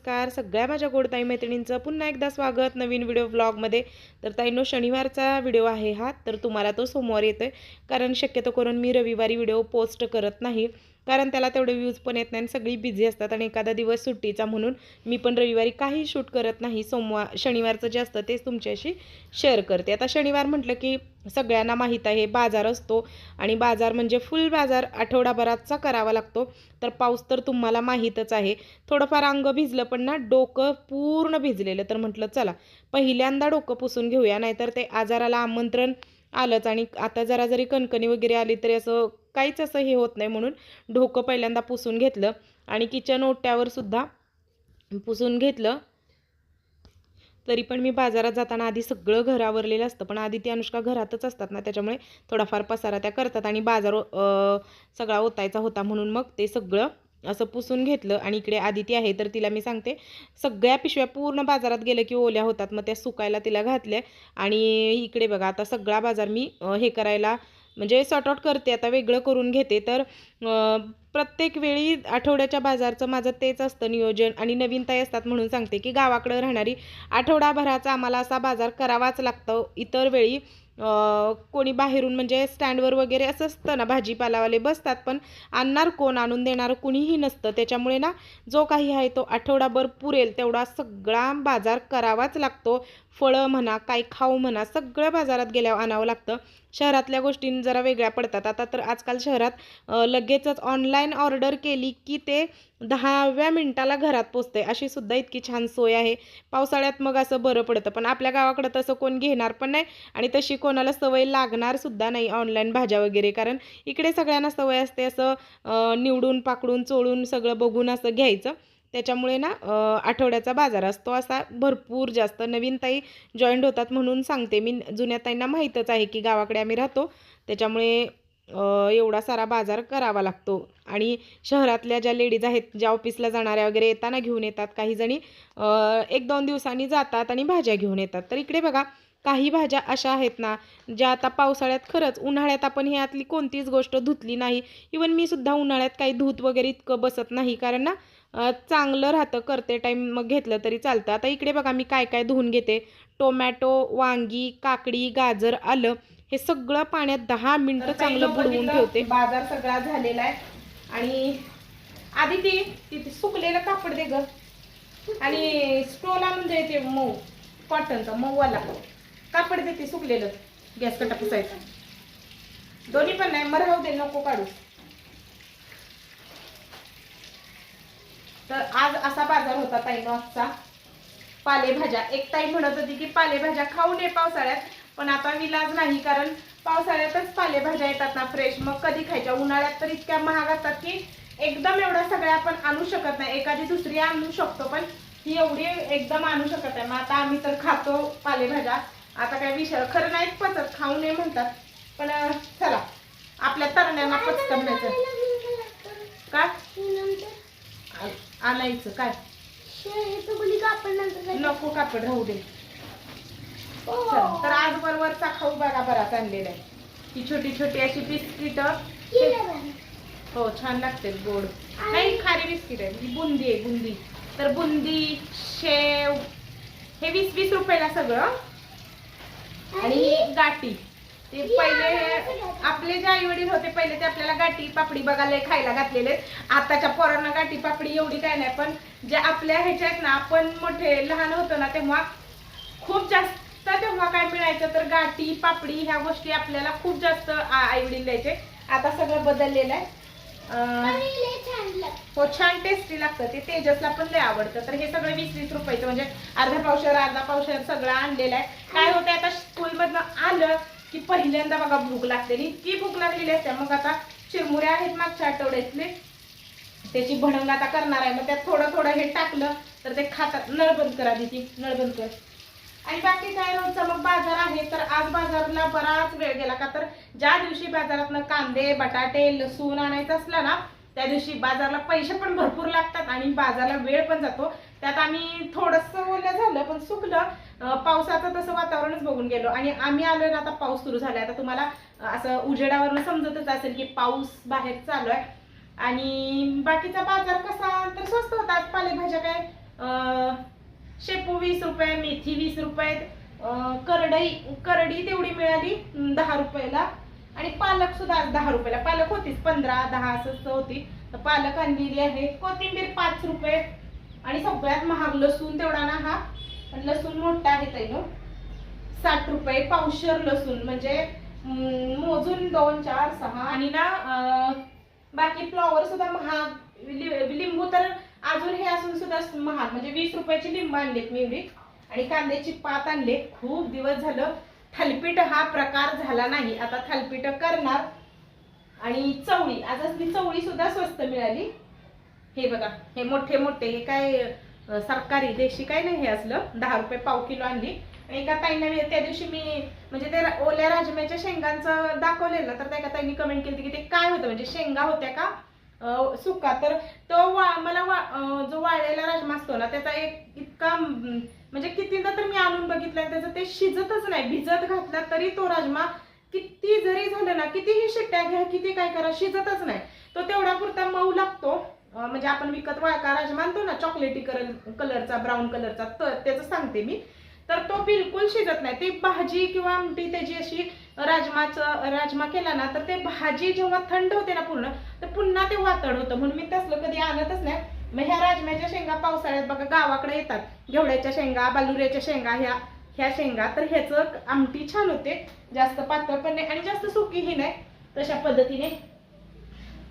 नमस्कार. सगळ्या माझ्या गोडताई मैत्रिणींचं पुन्हा एकदा स्वागत नवीन व्हिडिओ ब्लॉगमध्ये तर ताईनो शनिवारचा व्हिडिओ आहे हा तर तुम्हाला तो सोमवार येतो आहे कारण शक्यतो करून मी रविवारी व्हिडिओ पोस्ट करत नाही. कारण त्याला तेवढे व्ह्यूज पण येत नाही आणि सगळी बिझी असतात आणि एखादा दिवस सुट्टीचा म्हणून मी पण रविवारी काही शूट करत नाही. सोमवार शनिवारचं जे असतं तेच तुमच्याशी शेअर करते. आता शनिवार म्हटलं की सगळ्यांना माहीत आहे बाजार असतो आणि बाजार म्हणजे फुल बाजार आठवडाभराचा करावा लागतो. तर पाऊस तर तुम्हाला माहीतच आहे. थोडंफार अंग भिजलं पण ना डोकं पूर्ण भिजलेलं. तर म्हटलं चला पहिल्यांदा डोकं पुसून घेऊया. नाहीतर ते आजाराला आमंत्रण आलंच आणि आता जरा जरी कणकणी वगैरे आली तरी असं काहीच असं हे होत नाही म्हणून ढोकं पहिल्यांदा पुसून घेतलं आणि किचन ओट्यावर सुद्धा पुसून घेतलं. तरी पण मी बाजारात जाताना आधी सगळं घर आवरलेलं असतं पण आधी ती अनुष्का घरातच असतात ना त्याच्यामुळे थोडाफार पसारा त्या करतात आणि बाजार सगळा ओतायचा होता म्हणून मग ते सगळं असं पुसून घेतलं आणि इकडे आदिती आहे तर तिला मी सांगते सगळ्या पिशव्या पूर्ण बाजारात गेलं की ओल्या होतात मग त्या सुकायला तिला घातल्या आणि इकडे बघा आता सगळा बाजार मी हे करायला म्हणजे सॉर्ट आउट करते आता वेगळं करून घेते तर प्रत्येक वेळी आठवड्याच्या बाजारचं माझं तेच असतं नियोजन आणि नवीन ताई असतात म्हणून सांगते की गावाकडं राहणारी आठवडाभराचा आम्हाला असा बाजार करावाच लागतो. इतर वेळी कोणी बाहेरून म्हणजे स्टँडवर वगैरे असं असतं ना भाजीपालावाले बसतात पण आणणार कोण? आणून देणारं कुणीही नसतं. त्याच्यामुळे ना जो काही आहे तो आठवडाभर पुरेल तेवढा सगळा बाजार करावाच लागतो. फळं म्हणा काय खाऊ म्हणा सगळं बाजारात गेल्यावर आणावं लागतं. शहरातल्या गोष्टी जरा वेगळ्या पडतात. आता तर आजकाल शहरात लगेचच ऑनलाईन ऑनलाईन ऑर्डर केली की ते दहाव्या मिनिटाला घरात पोचते अशी सुद्धा इतकी छान सोय आहे. पावसाळ्यात मग असं बरं पडतं. पण आपल्या गावाकडं तसं कोण घेणार पण नाही आणि तशी कोणाला सवय लागणार सुद्धा नाही ऑनलाईन भाज्या वगैरे. कारण इकडे सगळ्यांना सवय असते असं निवडून पाकडून चोळून सगळं बघून असं घ्यायचं. त्याच्यामुळे ना आठवड्याचा बाजार असतो असा भरपूर जास्त. नवीन ताई जॉईंट होतात म्हणून सांगते मी. जुन्या ताईंना माहीतच आहे की गावाकडे आम्ही राहतो. त्याच्यामुळे एवढा सारा बाजार करावा लागतो. आणि शहरातल्या ज्या लेडीज आहेत ज्या ऑफिसला जाणाऱ्या वगैरे येताना घेऊन येतात. काही जणी एक दोन दिवसांनी जातात आणि भाज्या घेऊन येतात. तर इकडे बघा काही भाज्या अशा आहेत ना ज्या आता पावसाळ्यात खरंच उन्हाळ्यात आपण ह्यातली कोणतीच गोष्ट धुतली नाही. इवन मी सुद्धा उन्हाळ्यात काही धूत वगैरे इतकं बसत नाही. कारण ना चांगलं राहतं करते टाईम मग घेतलं तरी चालतं. आता इकडे बघा मी काय काय धुवून घेते. टोमॅटो वांगी काकडी गाजर आलं. हे सगळं पाण्यात दहा मिनिटं चांगलं बुडवून ठेवते. बाजार सगळा झालेला आहे. आणि आधी ती तिथे सुकलेलं कापड दे ग. आणि स्टोला म्हणजे ते मऊ कॉटनचा मऊवाला. कापड देते सुकलेलं गॅस कटा पुसायचं. दोन्ही पण नाही मग राहू दे नको काढू. तर आज असा बाजार होता ताईनो आजचा पालेभाज्या एक ताई म्हणत होती की पालेभाज्या खाऊ नये पावसाळ्यात. पण आता विलाज नाही कारण पावसाळ्यातच पालेभाज्या येतात ना फ्रेश मग कधी खायच्या? उन्हाळ्यात तर इतक्या महाग असतात की एकदम एवढ्या सगळ्या आपण आणू शकत नाही. एखादी दुसरी आणू शकतो पण ही एवढी एकदम आणू शकत नाही. मग आता आम्ही तर खातो पालेभाज्या. आता काय विषय? खरं नाहीत पचत. खाऊ नये म्हणतात. पण चला. आपल्या तरण्यांना पचतं का आ- आणायचं. काय? नको कापड राहू दे. चल, तर आज बरोबरचा खाऊ बघा बराच आणलेला आहे. ही छोटी छोटी अशी बिस्किट. हो छान लागते गोड. नाही खारी बिस्किट आहे ही बुंदी आहे बुंदी. तर बुंदी शेव हे वीस वीस रुपयाला सगळं. आणि ही गाठी. ते पहिले आपले जे आई वडील होते पहिले ते आपल्याला गाठी पापडी बघायला खायला घातलेले आताच्या पोरांना गाठी पापडी एवढी काय नाही पण जे आपल्या ह्याच्या आहेत ना आपण मोठे लहान होतो ना तेव्हा खूप जास्त तेव्हा काय मिळायचं तर गाठी पापडी ह्या गोष्टी आपल्याला खूप जास्त आई वडील द्यायचे. आता सगळं बदललेलं आहे. हो छान टेस्टी लागतं. ते तेजसला पण लय आवडतं. तर हे सगळं वीस वीस रुपयाचं म्हणजे अर्धा पावशर अर्धा पावशर सगळं आणलेलं आहे. काय होतं आता स्कूलमधनं आलं की पहिल्यांदा बघा भूक लागते. इतकी भूक लागलेली असते. मग आता चिरमुऱ्या आहेत मागच्या आठवड्यातले. त्याची भणंग आता करणार आहे. मग त्यात थोडं थोडं हे टाकलं तर ते खातात. नळ बंद करा दिदी. नळ बंद कर. आणि बाकी काय रोजचा मग बाजार आहे तर आज बाजारला बराच वेळ गेला का? तर ज्या दिवशी बाजारातनं कांदे बटाटे लसूण आणायचं असलं ना त्या दिवशी बाजारला पैसे पण भरपूर लागतात आणि बाजारला वेळ पण जातो. त्यात आम्ही थोडस ओलं झालं पण सुकलं. पावसाचं तसं वातावरणच बघून गेलो. आणि आम्ही आलोय ना आता पाऊस सुरू झालाय. आता तुम्हाला असं उजेडावरून समजतच असेल की पाऊस बाहेर चालू आहे. आणि बाकीचा बाजार कसा? तर स्वस्त होता. आज पालेभाज्या काय? अं, शेपू वीस रुपये मेथी वीस रुपये करडई करडी तेवढी मिळाली दहा रुपयाला. आणि पालक सुद्धा आज दहा रुपयाला. पालक होतीच पंधरा दहा असंच होती. तर पालक आणलेली आहे. कोथिंबीर पाच रुपये. आणि सगळ्यात महाग लसूण तेवढा ना हा. पण लसूण मोठा आहे तैनो साठ रुपये पावशर लसूण. म्हणजे मोजून दोन चार सहा. आणि ना बाकी फ्लॉवर सुद्धा महाग. लिंबू तर अजून हे असून सुद्धा महाग म्हणजे वीस रुपयाची लिंबू आणलेत मी एवढी. आणि कांद्याची पात आणले खूप दिवस झालं. थालपीठ हा प्रकार झाला नाही. आता थालपीठ करणार. आणि चवळी आज मी चवळी सुद्धा स्वस्त मिळाली. हे बघा हे मोठे मोठे हे काय सरकारी देशी काय नाही हे असलं. दहा रुपये पाव किलो आणली. आणि एका ताईंना त्या दिवशी मी म्हणजे ते ओल्या राजम्याच्या शेंगांचं दाखवलेलं तर त्या एका ताईंनी कमेंट केली की ते काय होतं? म्हणजे शेंगा होत्या का? सुका. तर तो वा मला वा जो वाळलेला राजमा असतो ना त्याचा एक इतका म्हणजे कितीदा तर मी आणून बघितलाय त्याचं ते शिजतच नाही. भिजत घातला तरी तो राजमा किती जरी झालं ना कितीही शिट्ट्या घ्या किती काय करा शिजतच नाही. तो तेवढा पुरता मऊ लागतो. म्हणजे आपण विकत वाळका राजमा आणतो ना चॉकलेटी कलर कलरचा ब्राऊन कलरचा तर त्याचं सांगते मी. तर तो बिलकुल शिजत नाही. ती भाजी किंवा आमटी त्याची अशी राजमाचं राजमा केला ना तर ते भाजी जेव्हा थंड होते ना पूर्ण तर पुन्हा ते वातड होतं. म्हणून मी तसलं कधी आणतच नाही. मग ह्या राजम्याच्या शेंगा पावसाळ्यात बघा गावाकडे येतात. घेवड्याच्या शेंगा बालुऱ्याच्या शेंगा ह्या ह्या शेंगा. तर ह्याचं आमटी छान होते. जास्त पातळ पण नाही आणि जास्त सुकीही नाही. तशा पद्धतीने.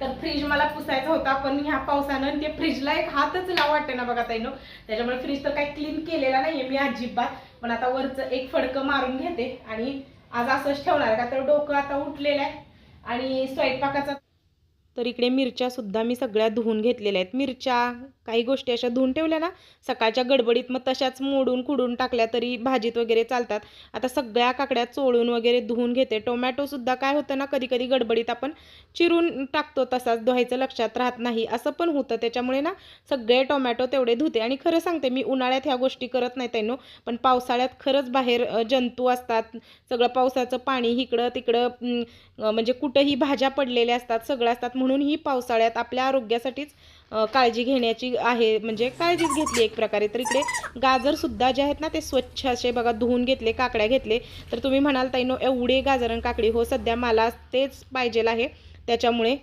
तर फ्रीज मला पुसायचा होता पण ह्या पावसानं ते फ्रीजला एक हातच लाव वाटते ना बघा ताईनो. त्याच्यामुळे फ्रीज तर काही क्लीन केलेला नाहीये मी अजिबात. पण आता वरचं एक फडकं मारून घेते आणि आज असंच ठेवणार का तर डोकं आता उठलेलं आहे. आणि स्वयंपाकाचा तर इकडे मिरच्या सुद्धा मी सगळ्या धुवून घेतलेल्या आहेत. मिरच्या काही गोष्टी अशा धुवून ठेवल्या ना सकाळच्या गडबडीत मग तशाच मोडून कुडून टाकल्या तरी भाजीत वगैरे चालतात. आता सगळ्या काकड्या चोळून वगैरे धुवून घेते. टोमॅटोसुद्धा काय होतं ना कधी कधी गडबडीत आपण चिरून टाकतो तसाच धुवायचं लक्षात राहत नाही. असं पण होतं. त्याच्यामुळे ना सगळे टोमॅटो तेवढे धुते. आणि खरं सांगते मी उन्हाळ्यात ह्या गोष्टी करत नाही त्यांनो पण पावसाळ्यात खरंच बाहेर जंतू असतात. सगळं पावसाचं पाणी इकडं तिकडं म्हणजे कुठंही भाज्या पडलेल्या असतात सगळं असतात. म्हणून ही पावसाळ्यात आपल्या आरोग्यासाठीच काळजी घेण्याची आहे. म्हणजे काळजीच घेतली एक प्रकारे. तर इकडे गाजरसुद्धा जे आहेत ना ते स्वच्छ असे बघा धुवून घेतले काकड्या घेतले. तर तुम्ही म्हणाल ताईनो एवढे गाजर आणि काकडी. हो सध्या मला तेच पाहिजेल आहे. त्याच्यामुळे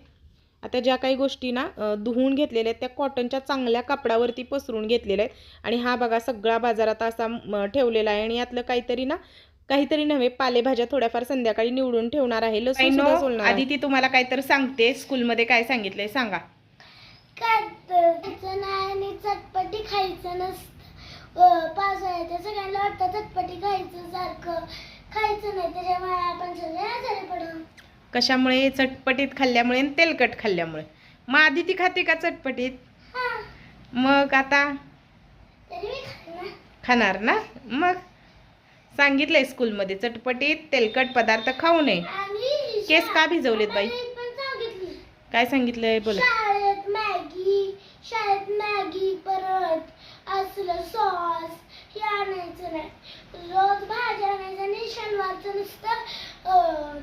आता ज्या काही गोष्टी ना धुवून घेतलेल्या आहेत त्या कॉटनच्या चांगल्या कापडावरती पसरून घेतलेल्या आहेत. आणि हा बघा सगळा बाजारात असा म, ठेवलेला आहे. आणि यातलं काहीतरी ना काहीतरी नव्हे पालेभाज्या थोड्याफार संध्याकाळी निवडून ठेवणार आहे. लसूण आधी ती तुम्हाला काहीतरी सांगते. स्कूलमध्ये काय सांगितलंय सांगा. खायचं नाही आणि चटपटी खायचं नसतं. पावसाळ्याच्या सगळ्यांना वाटतं चटपटी खायचं सारखं. खायचं नाही त्याच्यामुळे आपण सगळे आजारी पडू कशामुळे? चटपटीत खाल्ल्यामुळे आणि तेलकट खाल्ल्यामुळे. मग आधी ती खाते का चटपटीत? मग आता? खाणार. ना? मग? सांगितलंय स्कूलमध्ये चटपटीत तेलकट पदार्थ खाऊ नये. केस का भिजवलेत बाई? काय सांगितलंय? बोला. शाळेत मॅगी परत असलं सॉस हे आणायचं नाही. रोज भाज्या आणायचं आणि शनिवारचं नुसतं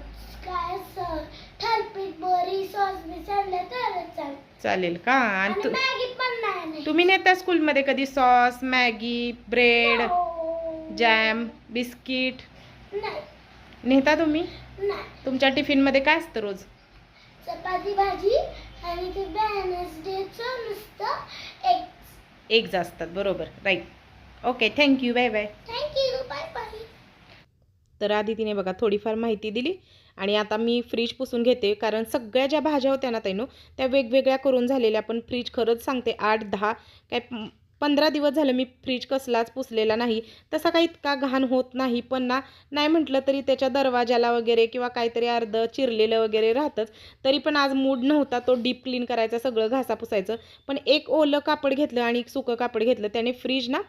काय थालपीठ बरी सॉस बी आणलं तरच चालेल. चालेल का? आणि आणि तू मॅगी पण नाही नाही. तुम्ही नेता स्कूलमध्ये कधी सॉस मॅगी ब्रेड हो. Jam biscuit? नाही. नेता तुम्ही? नाही. तुमच्या टिफिनमध्ये काय असतं रोज? चपाती भाजी आणि ते नुसतं एक असतात बरोबर. Right okay thank you bye bye thank you bye bye तर आधी तिने बघा थोडीफार माहिती दिली. आणि आता मी फ्रीज पुसून घेते कारण सगळ्या ज्या भाज्या होत्या ना तैनो त्या वेगवेगळ्या करून झालेल्या. पण फ्रीज खरंच सांगते आठ दहा काय पंधरा दिवस झालं मी फ्रीज कसलाच पुसलेला नाही. तसा काही इतका घाण होत नाही. पण ना नाही म्हटलं तरी त्याच्या दरवाजाला वगैरे किंवा काहीतरी अर्ध चिरलेलं वगैरे राहतंच. तरी पण आज मूड नव्हता तो डीप क्लीन करायचा सगळं घासा पुसायचं. पण एक ओलं कापड घेतलं आणि एक सुकं कापड घेतलं. त्याने फ्रीज ना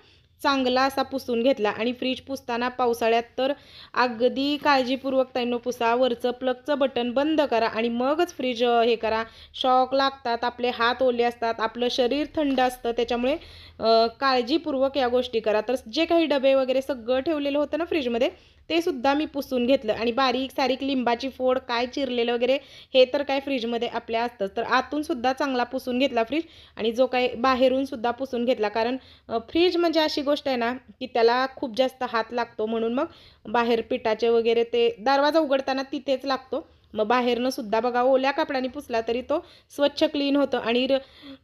चांगला असा पुसून घेतला. आणि फ्रीज पुसताना पावसाळ्यात तर अगदी काळजीपूर्वक त्यांना पुसा. वरचं प्लगचं बटन बंद करा आणि मगच फ्रीज हे करा. शॉक लागतात आपले हात ओले असतात आपलं शरीर थंड असतं. त्याच्यामुळे काळजीपूर्वक या गोष्टी करा. तर जे काही डबे वगैरे सगळं ठेवलेलं होतं ना फ्रीजमध्ये ते सुद्धा मी पुसून घेतलं. आणि बारीक सारीक लिंबाची फोड काय चिरलेलं वगैरे हे तर काय फ्रीजमध्ये आपल्या असतंच. तर आतून सुद्धा चांगला पुसून घेतला फ्रीज आणि जो काही बाहेरून सुद्धा पुसून घेतला. कारण फ्रीज म्हणजे अशी गोष्ट आहे ना की त्याला खूप जास्त हात लागतो. म्हणून मग बाहेर पिठाचे वगैरे ते दरवाजा उघडताना तिथेच लागतो. मग बाहेरनं सुद्धा बघा ओल्या कापडाने पुसला तरी तो स्वच्छ क्लीन होतं. आणि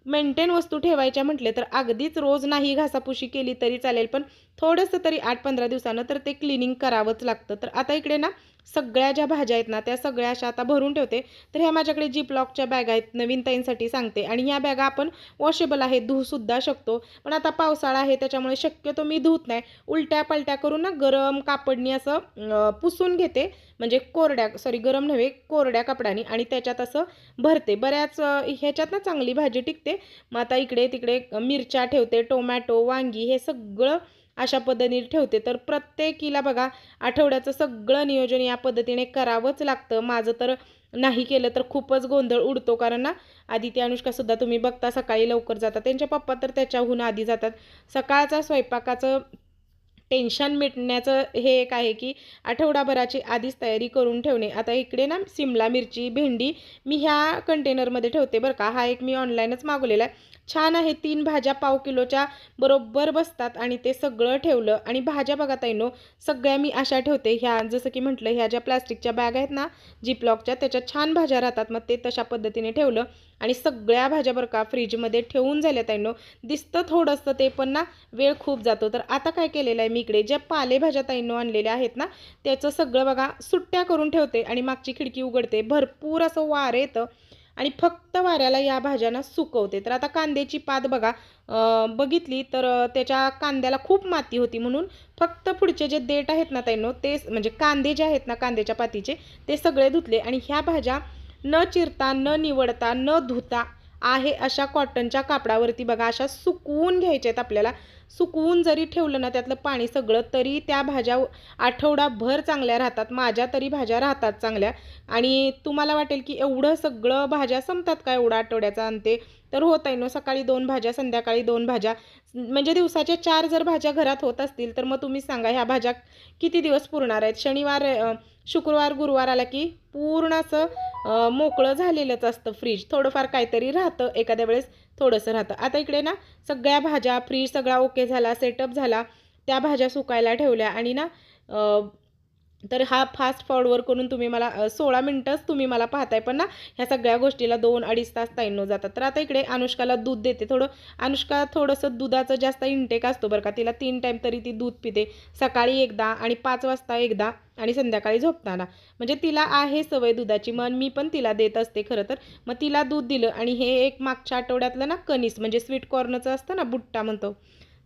मेंटेन वस्तू ठेवायच्या म्हटले तर अगदीच रोज नाही घासापुशी केली तरी चालेल. पण थोडंसं तरी आठ पंधरा दिवसानं तर ते क्लिनिंग करावंच लागतं. तर आता इकडे ना सगळ्या ज्या भाज्या आहेत ना त्या सगळ्या अशा आता भरून ठेवते. तर ह्या माझ्याकडे जिपलॉकच्या बॅग आहेत नवीन ताईंसाठी सांगते. आणि ह्या बॅगा आपण वॉशेबल आहेत धुवसुद्धा शकतो. पण आता पावसाळा आहे त्याच्यामुळे शक्यतो मी धुत नाही. उलट्या पलट्या करून ना गरम कापडनी असं पुसून घेते. म्हणजे कोरड्या सॉरी गरम नव्हे कोरड्या कपड्यानी. आणि त्याच्यात असं भरते. बऱ्याच ह्याच्यात ना चांगली भाजी टिकते. मग आता इकडे तिकडे मिरच्या ठेवते टोमॅटो वांगी हे सगळं अशा पद्धतीने ठेवते. तर प्रत्येकीला बघा आठवड्याचं सगळं नियोजन या पद्धतीने करावंच लागतं. माझं तर नाही केलं तर खूपच गोंधळ उडतो. कारण ना आदिती अनुष्कासुद्धा तुम्ही बघता सकाळी लवकर जातात. त्यांच्या पप्पा तर त्याच्याहून आधी जातात. सकाळचा स्वयंपाकाचं टेन्शन मिटण्याचं हे एक आहे की आठवडाभराची आधीच तयारी करून ठेवणे. आता इकडे ना सिमला मिरची भेंडी मी ह्या कंटेनरमध्ये ठेवते बरं का. हा एक मी ऑनलाईनच मागवलेला आहे. छान आहे तीन भाज्या पाव किलोच्या बरोबर बसतात आणि ते सगळं ठेवलं. आणि भाज्या बघा ताईनो सगळ्या मी अशा ठेवते. ह्या जसं की म्हटलं ह्या ज्या प्लास्टिकच्या बॅग आहेत ना जीपलॉकच्या त्याच्यात छान भाज्या राहतात. मग ते तशा पद्धतीने ठेवलं आणि सगळ्या भाज्या बरं का फ्रीजमध्ये ठेवून झाल्या ताईनो. दिसतं थोडंसं ते पण ना वेळ खूप जातो. तर आता काय केलेलं आहे मी इकडे ज्या पालेभाज्या ताईंनो आणलेल्या आहेत ना त्याचं सगळं बघा सुट्ट्या करून ठेवते आणि मागची खिडकी उघडते. भरपूर असं वारं येतं. आणि फक्त वाऱ्याला या भाज्यांना सुकवते. तर आता कांद्याची पात बघा बघितली तर त्याच्या कांद्याला खूप माती होती म्हणून फक्त पुढचे जे देठ आहेत ना ताईंनो ते म्हणजे कांदे जे आहेत ना कांद्याच्या पातीचे ते सगळे धुतले आणि ह्या भाज्या न चिरता न निवडता न धुता आहे अशा कॉटनच्या कापडावरती बघा अशा सुकवून घ्यायच्या आहेत आपल्याला. सुकवून जरी ठेवलं ना त्यातलं पाणी सगळं तरी त्या भाज्या आठवडाभर चांगल्या राहतात माझ्या तरी भाज्या राहतात चांगल्या. आणि तुम्हाला वाटेल की एवढं सगळं भाज्या संपतात का एवढा आठवड्याचा आणते तर होत आहे ना सकाळी दोन भाज्या संध्याकाळी दोन भाज्या. म्हणजे दिवसाच्या चार जर भाज्या घरात होत असतील तर मग तुम्ही सांगा ह्या भाज्या किती दिवस पुरणार आहेत? शनिवार शुक्रवार गुरुवार आला की पूर्ण असं मोकळं झालेलंच असतं फ्रीज थोडंफार काहीतरी राहतं एखाद्या वेळेस थोडंसं राहतं. आता इकडे ना सगळ्या भाज्या फ्रीज सगळा ओके झाला सेटअप झाला त्या भाज्या सुकायला ठेवल्या आणि ना तर हा फास्ट फॉरवर्ड करून तुम्ही मला सोळा मिनटंच तुम्ही मला पाहताय. पण ना ह्या सगळ्या गोष्टीला दोन अडीच तास ताईनो जातात. तर आता इकडे अनुष्काला दूध देते. थोडं अनुष्का थोडंसं दुधाचं जास्त इंटेक असतो बरं का. तिला तीन टाईम तरी ती दूध पिते. सकाळी एकदा आणि पाच वाजता एकदा आणि संध्याकाळी झोपताना. म्हणजे तिला आहे सवय दुधाची. मन मी पण तिला देत असते खरं तर. मग तिला दूध दिलं आणि हे एक मागच्या आठवड्यातलं ना कणीस म्हणजे स्वीट कॉर्नचं असतं ना बुट्टा म्हणतो.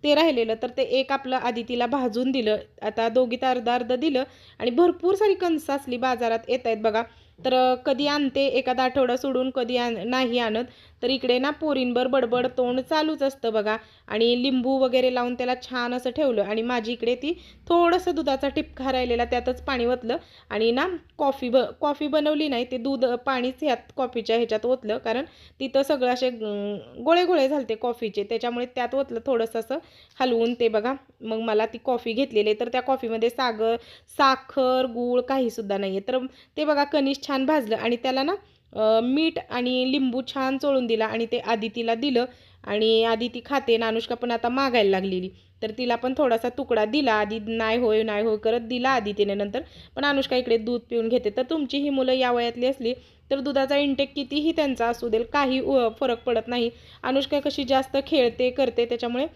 ते राहिलेलं तर ते एक आपलं आदितीला भाजून दिलं. आता दोघीत अर्ध अर्ध दिलं आणि भरपूर सारी कणसं असली बाजारात येत आहेत बघा. तर कधी आणते एखादा आठवडा सोडून कधी आण नाही आणत. तर इकडे ना पोरींबर बडबड तोंड चालूच असतं बघा. आणि लिंबू वगैरे लावून त्याला छान असं ठेवलं. आणि माझी इकडे ती थोडंसं दुधाचा टिपका राहिलेला त्यातच पाणी ओतलं. आणि ना कॉफी ब कॉफी बनवली नाही ते दूध पाणीच ह्यात कॉफीच्या ह्याच्यात ओतलं. कारण तिथं सगळं असे गोळे गोळे झालते कॉफीचे. त्याच्यामुळे त्यात ओतलं थोडंसं असं हलवून ते बघा. मग मला ती कॉफी घेतलेली आहे. तर त्या कॉफीमध्ये सागर साखर गूळ काहीसुद्धा नाही आहे तर ते बघा कणिश छान भाजलं. आणि त्याला ना मीठ आणि लिंबू छान चोळून दिला आणि ते आदितीला दिलं. आणि आधी ती खाते. आणि अनुष्का पण आता मागायला लागलेली. तर तिला पण थोडासा तुकडा दिला. आधी नाही होय नाही होय करत दिला आदितीने नंतर. पण अनुष्का इकडे दूध पिऊन घेते. तर तुमची ही मुलं या वयातली असली तर दुधाचा इंटेक कितीही त्यांचा असू देल काही फरक पडत नाही. अनुष्का कशी जास्त खेळते करते त्याच्यामुळे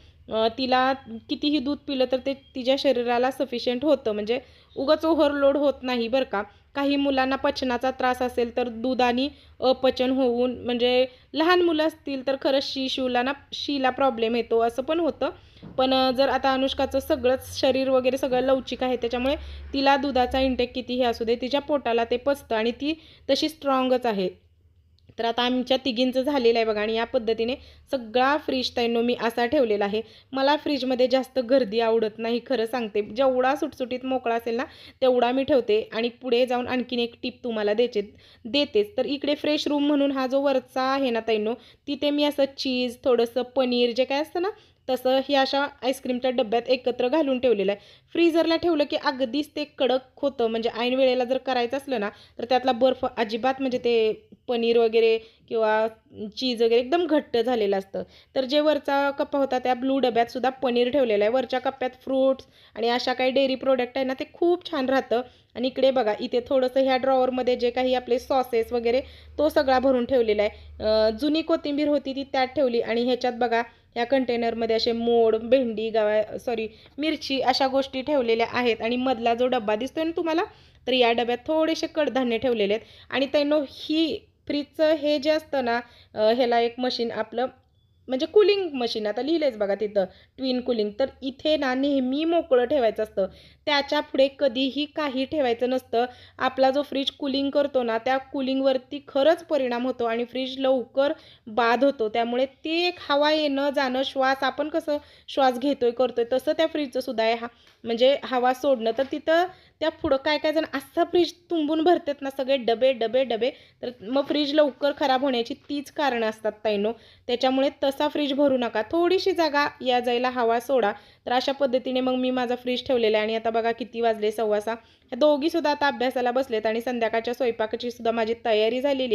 तिला कितीही दूध पिलं तर ते तिच्या शरीराला सफिशियंट होतं. म्हणजे उगाच ओव्हरलोड होत नाही बरं का. काही मुलांना पचनाचा त्रास असेल तर दुधाने अपचन होऊन म्हणजे लहान मुलं असतील तर खरंच शी शिवला ना शीला प्रॉब्लेम येतो असं पण होतं. पण जर आता अनुष्काचं सगळंच शरीर वगैरे सगळं लवचिक आहे त्याच्यामुळे तिला दुधाचा इंटेक कितीही असू दे तिच्या पोटाला ते पचतं आणि ती तशी स्ट्रॉंगच आहे. तर आता आमच्या तिघींचं झालेलं आहे बघा आणि या पद्धतीने सगळा फ्रीज तैनो मी असा ठेवलेला आहे. मला फ्रीजमध्ये जास्त गर्दी आवडत नाही खरं सांगते. जेवढा सुटसुटीत मोकळा असेल ना तेवढा मी ठेवते आणि पुढे जाऊन आणखीन एक टीप तुम्हाला द्यायचे देतेच. तर इकडे फ्रेश रूम म्हणून हा जो वरचा आहे ना ताईंनो तिथे मी असं चीज थोडंसं पनीर जे काय असतं ना तसं ही अशा आईस्क्रीमच्या डब्यात एकत्र घालून ठेवलेलं आहे. फ्रीजरला ठेवलं की अगदीच ते कडक होतं म्हणजे ऐन वेळेला जर करायचं असलं ना तर त्यातला बर्फ अजिबात म्हणजे ते पनीर वगैरे किंवा चीज वगैरे एकदम घट्ट झालेलं असतं. तर जे वरचा कप्पा होता त्या ब्लू डब्यात सुद्धा पनीर ठेवलेलं आहे. वरच्या कप्प्यात फ्रूट्स आणि अशा काही डेअरी प्रोडक्ट आहे ना ते खूप छान राहतं. आणि इकडे बघा इथे थोडंसं ह्या ड्रॉवरमध्ये जे काही आपले सॉसेस वगैरे तो सगळा भरून ठेवलेला आहे. जुनी कोथिंबीर होती ती त्यात ठेवली आणि ह्याच्यात बघा ह्या कंटेनरमध्ये असे मोड भेंडी गवा सॉरी मिरची अशा गोष्टी ठेवलेल्या आहेत. आणि मधला जो डब्बा दिसतोय ना तुम्हाला तर या डब्यात थोडेसे कडधान्य ठेवलेले आहेत. आणि त्यांनो ही फ्रीजचं हे जे असतं ना ह्याला एक मशीन आपलं म्हणजे कुलिंग मशीन आता लिहिलेच बघा तिथं ट्विन कुलिंग तर इथे ना नेहमी मोकळं ठेवायचं असतं. त्याच्या पुढे कधीही काही ठेवायचं नसतं. आपला जो फ्रीज कुलिंग करतो ना त्या कुलिंगवरती खरंच परिणाम होतो आणि फ्रीज लवकर बाद होतो. त्यामुळे ते एक हवा येणं जाणं श्वास आपण कसं श्वास घेतोय करतोय तसं त्या फ्रीजचं सुद्धा आहे हा. म्हणजे हवा सोडणं. तर तिथं त्या पुढं काय काय जण असा फ्रीज तुंबून भरतात ना सगळे डबे डबे डबे. तर मग फ्रीज लवकर खराब होण्याची तीच कारणं असतात ताईनो. त्याच्यामुळे तसा फ्रीज भरू नका. थोडीशी जागा या जायला हवा सोडा. तर अशा पद्धतीने मग मी माझा फ्रीज ठेवलेला आहे आणि आता बघा किती वाजले सव्वासा. ह्या दोघीसुद्धा आता अभ्यासाला बसलेत आणि संध्याकाळच्या स्वयंपाकाची सुद्धा माझी तयारी झालेली आहे.